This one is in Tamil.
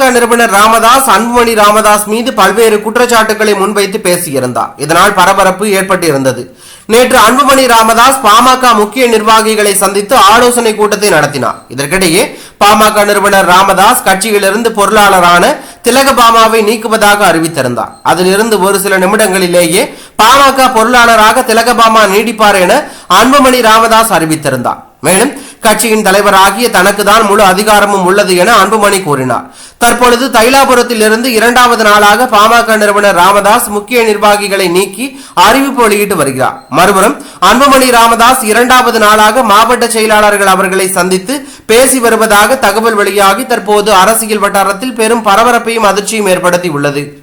பாமக நிறுவனர் ராமதாஸ் அன்புமணி ராமதாஸ் மீது பல்வேறு குற்றச்சாட்டுகளை முன்வைத்து பேசியிருந்தார். இதனால் பரபரப்பு ஏற்பட்டிருந்தது. நேற்று அன்புமணி ராமதாஸ் பாமக முக்கிய நிர்வாகிகளை சந்தித்து ஆலோசனை கூட்டத்தை நடத்தினார். இதற்கிடையே பாமக நிறுவனர் ராமதாஸ் கட்சியிலிருந்து பொருளாளரான திலகபாமாவை நீக்குவதாக அறிவித்திருந்தார். அதிலிருந்து ஒரு சில நிமிடங்களிலேயே பாமக பொருளாளராக திலகபாமா நீடிப்பார் என அன்புமணி ராமதாஸ் அறிவித்திருந்தார். மேலும் கட்சியின் தலைவராகிய தனக்கு தான் முழு அதிகாரமும் உள்ளது என அன்புமணி கூறினார். தற்பொழுது தைலாபுரத்தில் இருந்து இரண்டாவது நாளாக பாமக நிறுவனர் ராமதாஸ் முக்கிய நிர்வாகிகளை நீக்கி அறிவிப்பு வெளியிட்டு வருகிறார். மறுபுறம் அன்புமணி ராமதாஸ் இரண்டாவது நாளாக மாவட்ட செயலாளர்கள் அவர்களை சந்தித்து பேசி வருவதாக தகவல் வெளியாகி தற்போது அரசியல் வட்டாரத்தில் பெரும் பரபரப்பையும் அதிர்ச்சியும் ஏற்படுத்தி உள்ளது.